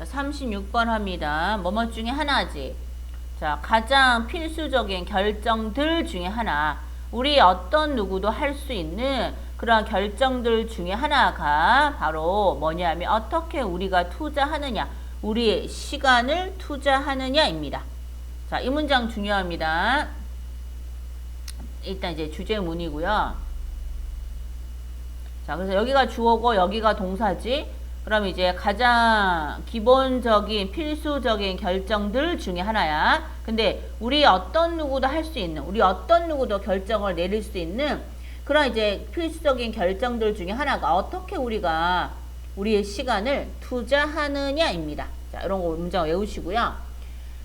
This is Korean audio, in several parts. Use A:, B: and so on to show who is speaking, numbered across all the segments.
A: 자, 36번 합니다. 뭐뭐 중에 하나지. 자, 가장 필수적인 결정들 중에 하나. 우리 어떤 누구도 할 수 있는 그런 결정들 중에 하나가 바로 뭐냐면 어떻게 우리가 투자하느냐. 우리의 시간을 투자하느냐입니다. 자, 이 문장 중요합니다. 일단 이제 주제문이고요. 자, 그래서 여기가 주어고 여기가 동사지. 그럼 이제 가장 기본적인 필수적인 결정들 중에 하나야. 근데 우리 어떤 누구도 할 수 있는, 우리 어떤 누구도 결정을 내릴 수 있는 그런 이제 필수적인 결정들 중에 하나가 어떻게 우리가 우리의 시간을 투자하느냐입니다. 자, 이런 거 문장 외우시고요.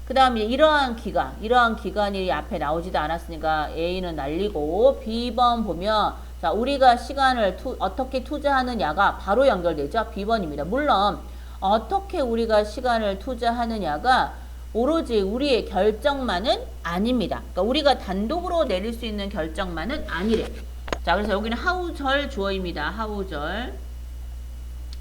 A: 그 다음에 이러한 기간, 이러한 기간이 앞에 나오지도 않았으니까 A는 날리고 B번 보면 자, 우리가 시간을 투, 어떻게 투자하느냐가 바로 연결되죠. B번입니다. 물론 어떻게 우리가 시간을 투자하느냐가 오로지 우리의 결정만은 아닙니다. 그러니까 우리가 단독으로 내릴 수 있는 결정만은 아니래. 자, 그래서 여기는 하우절 주어입니다. 하우절.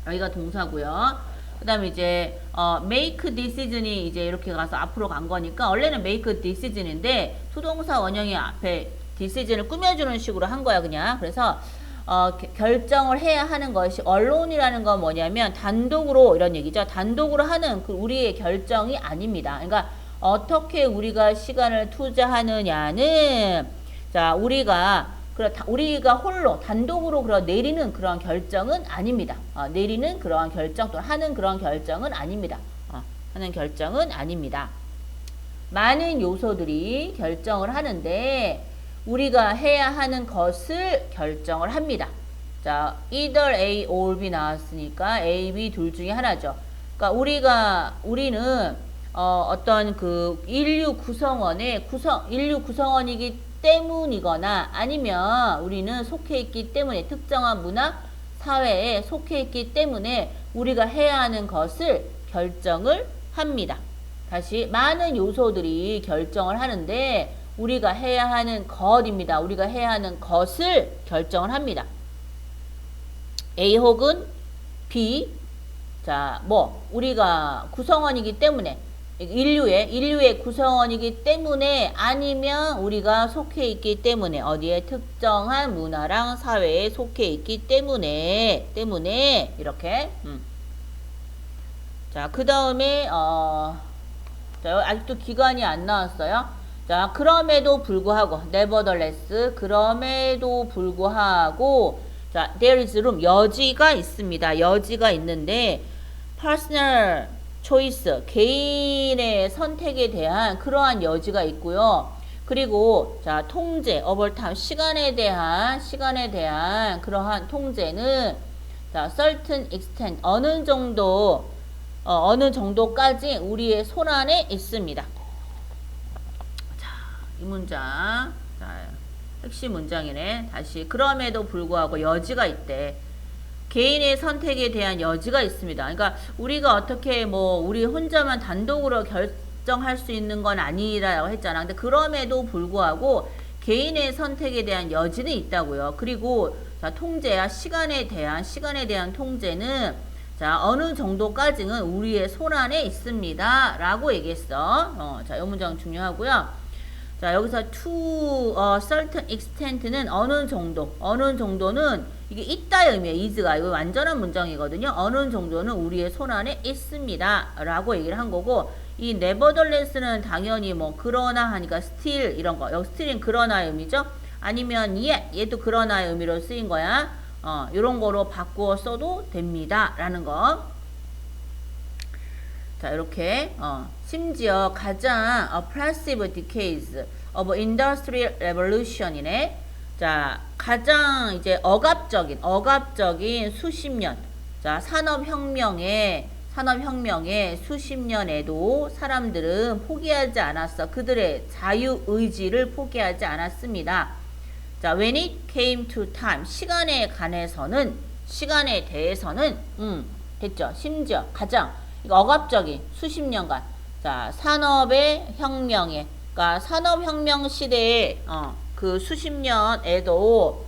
A: 여기가 동사고요. 그 다음에 이제 어, make decision이 이제 이렇게 가서 앞으로 간 거니까 원래는 make decision인데 투동사 원형이 앞에 decision을 꾸며주는 식으로 한 거야 그냥 그래서 어, 겨- 결정을 해야 하는 것이 언론이라는 건 뭐냐면 단독으로 이런 얘기죠 단독으로 하는 그 우리의 결정이 아닙니다 그러니까 어떻게 우리가 시간을 투자하느냐는 자 우리가 다- 우리가 홀로 단독으로 그런 내리는 그런 결정은 아닙니다. 어, 내리는 그러한 결정 또 하는 그런 결정은 아닙니다. 어, 하는 결정은 아닙니다. 많은 요소들이 결정을 하는데 우리가 해야 하는 것을 결정을 합니다. 자, either A or B 나왔으니까 A, B 둘 중에 하나죠. 그러니까 우리가 우리는 어, 어떤 그 인류 구성원의 구성 인류 구성원이기 때문이거나 아니면 우리는 속해 있기 때문에 특정한 문화 사회에 속해 있기 때문에 우리가 해야 하는 것을 결정을 합니다. 다시 많은 요소들이 결정을 하는데 우리가 해야 하는 것입니다. 우리가 해야 하는 것을 결정을 합니다. A 혹은 B 자, 뭐 우리가 구성원이기 때문에 인류의 인류의 구성원이기 때문에 아니면 우리가 속해 있기 때문에 어디에 특정한 문화랑 사회에 속해 있기 때문에 때문에 이렇게 음. 자, 그 다음에 어 자, 아직도 기간이 안 나왔어요. 자, 그럼에도 불구하고 nevertheless 그럼에도 불구하고 자, there is room 여지가 있습니다. 여지가 있는데 personal choice 개인의 선택에 대한 그러한 여지가 있고요. 그리고 자, 통제 over time 시간에 대한 시간에 대한 그러한 통제는 자, certain extent 어느 정도 어, 어느 정도까지 우리의 손 안에 있습니다. 자, 이 문장. 자, 핵심 문장이네. 다시 그럼에도 불구하고 여지가 있대. 개인의 선택에 대한 여지가 있습니다. 그러니까 우리가 어떻게 뭐 우리 혼자만 단독으로 결정할 수 있는 건 아니라고 했잖아. 근데 그럼에도 불구하고 개인의 선택에 대한 여지는 있다고요. 그리고 자, 통제야 시간에 대한 시간에 대한 통제는 자 어느 정도까지는 우리의 손 안에 있습니다라고 얘기했어. 어, 자, 이 문장 중요하고요. 자 여기서 to a certain extent는 어느 정도 어느 정도는 이게 있다의 의미예요 is가. 이거 완전한 문장이거든요. 어느 정도는 우리의 손 안에 있습니다. 라고 얘기를 한 거고 이 nevertheless는 당연히 뭐 그러나 하니까 still 이런 거. 여기 still은 그러나의 의미죠. 아니면 yet 얘도 그러나의 의미로 쓰인 거야. 어 요런 거로 바꾸어 써도 됩니다. 라는 거 자, 이렇게 어, 심지어 가장 oppressive decays of industrial revolution이네. 자, 가장 이제 억압적인 억압적인 수십 년. 자, 산업 혁명의 산업 혁명의 수십 년에도 사람들은 포기하지 않았어. 그들의 자유 의지를 포기하지 않았습니다. 자, when it came to time 시간에 관해서는 시간에 대해서는 음, 됐죠. 심지어 가장 억압적인 수십 년간 자 산업의 혁명에 그러니까 산업혁명 시대에 어, 그 수십 년에도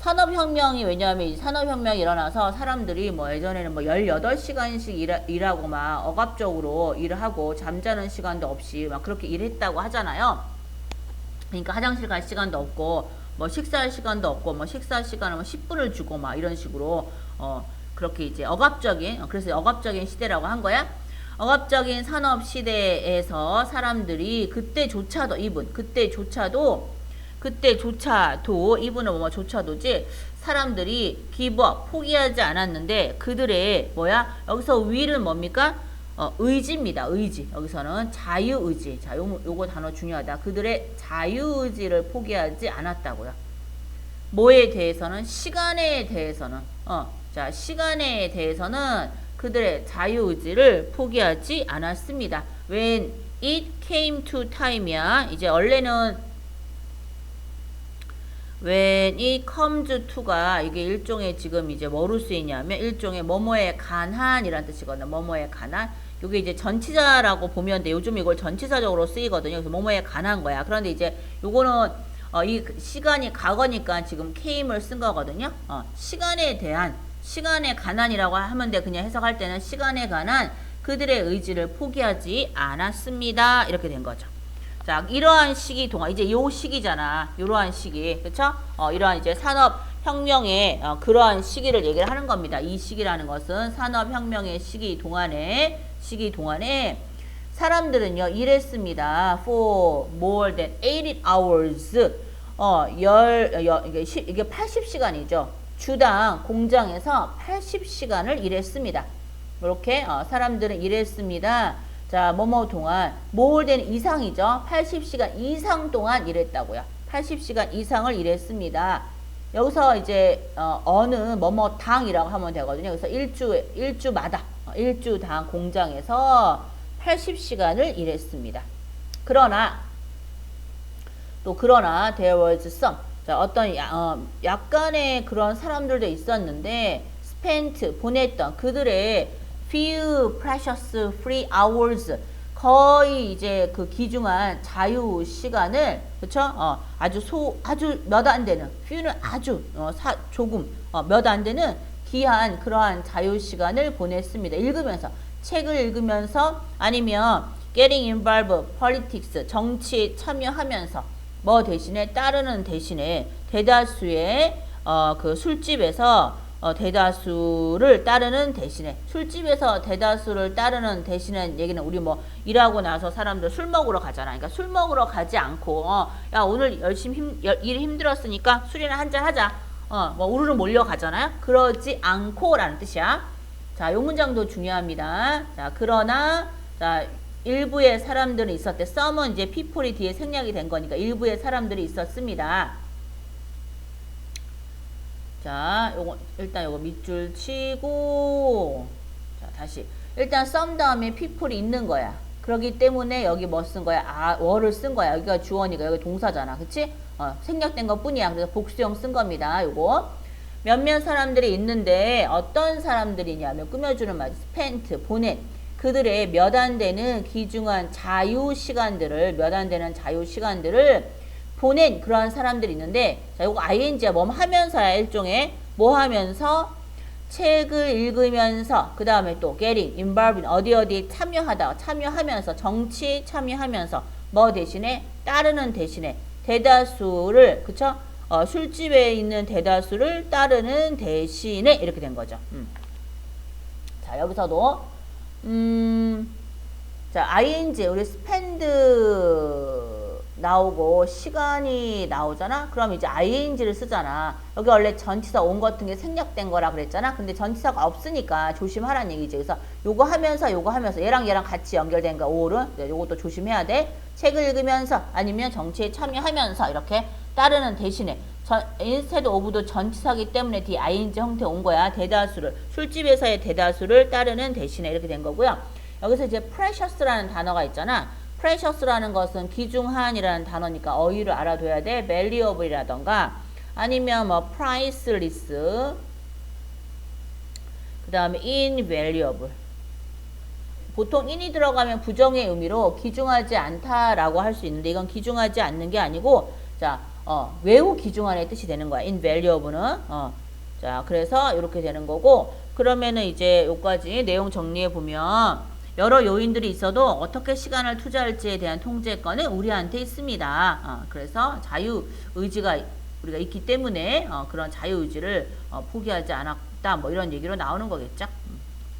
A: 산업혁명이 왜냐하면 이 산업혁명이 일어나서 사람들이 뭐 예전에는 뭐 18시간씩 일하, 일하고 막 억압적으로 일을 하고 잠자는 시간도 없이 막 그렇게 일했다고 하잖아요. 그러니까 화장실 갈 시간도 없고 뭐 식사할 시간도 없고 뭐 식사 시간은 뭐 10분을 주고 막 이런 식으로 어 그렇게 이제 억압적인 어, 그래서 억압적인 시대라고 한 거야. 억압적인 산업 시대에서 사람들이 그때조차도 이분 그때조차도 그때조차도 이분은 뭐조차도지 사람들이 기부업 포기하지 않았는데 그들의 뭐야 여기서 will은 뭡니까 어, 의지입니다. 의지. 여기서는 자유의지. 자, 요, 요거 단어 중요하다. 그들의 자유의지를 포기하지 않았다고요. 뭐에 대해서는? 시간에 대해서는. 어, 자, 시간에 대해서는 그들의 자유의지를 포기하지 않았습니다. When it came to time이야. 이제 원래는 when it comes to가 이게 일종의 지금 이제 뭐로 쓰이냐면 일종의 뭐뭐에 관한이라는 뜻이거든요. 뭐뭐에 관한. 요게 이제 전치사라고 보면 돼. 요즘 이걸 전치사적으로 쓰이거든요. 그래서 뭐뭐에 관한 거야. 그런데 이제 요거는 어, 이 시간이 과거니까 지금 came을 쓴 거거든요. 어, 시간에 대한 시간에 관한이라고 하면 돼. 그냥 해석할 때는 시간에 관한 그들의 의지를 포기하지 않았습니다. 이렇게 된 거죠. 자, 이러한 시기 동안 이제 요 시기잖아. 이러한 시기. 그렇죠? 어, 이러한 이제 산업 혁명의 어, 그러한 시기를 얘기를 하는 겁니다. 이 시기라는 것은 산업 혁명의 시기 동안에 시기 동안에 사람들은요 일했습니다. for more than 80 hours. 어, 열, 여, 이게, 시, 이게 80시간이죠. 주당 공장에서 80시간을 일했습니다. 이렇게 어, 사람들은 일했습니다. 자, 뭐뭐 동안 more than 이상이죠. 80시간 이상 동안 일했다고요. 80시간 이상을 일했습니다. 여기서 이제 어, 어느 뭐뭐 당이라고 하면 되거든요. 그래서 일주 일주마다 어, 일주당 공장에서 80시간을 일했습니다. 그러나 또 그러나 there was some 자, 어떤 야, 어, 약간의 그런 사람들도 있었는데 spent 보냈던 그들의 few precious free hours 거의 이제 그 귀중한 자유 시간을 그쵸? 어, 아주 소 아주 몇 안 되는 few는 아주 어, 사, 조금 어, 몇 안 되는 귀한 그러한 자유 시간을 보냈습니다. 읽으면서 책을 읽으면서 아니면 getting involved politics 정치에 참여하면서 뭐 대신에 따르는 대신에 대다수의 어, 그 술집에서 어, 대다수를 따르는 대신에 술집에서 대다수를 따르는 대신에 얘기는 우리 뭐 일하고 나서 사람들 술 먹으러 가잖아. 그러니까 술 먹으러 가지 않고 어, 야 오늘 열심히 힘, 일 힘들었으니까 술이나 한잔 하자. 어, 뭐 우르르 몰려 가잖아요. 그러지 않고라는 뜻이야. 자, 요 문장도 중요합니다. 자, 그러나 자 일부의 사람들은 있었대. 썸은 이제 people이 뒤에 생략이 된 거니까 일부의 사람들이 있었습니다. 자, 요거 일단 요거 밑줄 치고 자, 다시 일단 썸 다음에 people이 있는 거야. 그러기 때문에 여기 뭐 쓴 거야? 아, 월을 쓴 거야. 여기가 주어니까 여기 동사잖아. 그치? 어, 생략된 것 뿐이야. 그래서 복수형 쓴 겁니다. 요거. 몇몇 사람들이 있는데 어떤 사람들이냐면 꾸며주는 말 spent, 보낸 그들의 몇 안 되는 귀중한 자유 시간들을 몇 안 되는 자유 시간들을 보낸 그러한 사람들이 있는데 자 이거 ing야 뭐 하면서야 일종의 뭐 하면서 책을 읽으면서 그 다음에 또 getting involved 어디 어디 참여하다 참여하면서 정치 참여하면서 뭐 대신에 따르는 대신에 대다수를 그쵸 어, 술집에 있는 대다수를 따르는 대신에 이렇게 된 거죠. 음. 자 여기서도 음, 자 ing 우리 spend 나오고 시간이 나오잖아. 그럼 이제 ing를 쓰잖아. 여기 원래 전치사 온 같은 게 생략된 거라 그랬잖아. 근데 전치사가 없으니까 조심하라는 얘기지. 그래서 요거 하면서 요거 하면서 얘랑 얘랑 같이 연결된 거 올은 네, 요것도 조심해야 돼. 책을 읽으면서 아니면 정치에 참여하면서 이렇게 따르는 대신에 인스테드 오브도 전치사기 때문에 뒤 ing 형태 온 거야. 대다수를 술집에서의 대다수를 따르는 대신에 이렇게 된 거고요. 여기서 이제 precious라는 단어가 있잖아. precious라는 것은 귀중한이라는 단어니까 어휘를 알아둬야 돼. valuable이라던가 아니면 뭐 priceless 그 다음에 invaluable 보통 in이 들어가면 부정의 의미로 귀중하지 않다라고 할 수 있는데 이건 귀중하지 않는 게 아니고 자 어, 매우 귀중한의 뜻이 되는 거야. invaluable는. 어. 자, 그래서 이렇게 되는 거고 그러면은 이제 요까지 내용 정리해 보면 여러 요인들이 있어도 어떻게 시간을 투자할지에 대한 통제권은 우리한테 있습니다. 어, 그래서 자유 의지가 우리가 있기 때문에 어, 그런 자유 의지를 어, 포기하지 않았다. 뭐 이런 얘기로 나오는 거겠죠.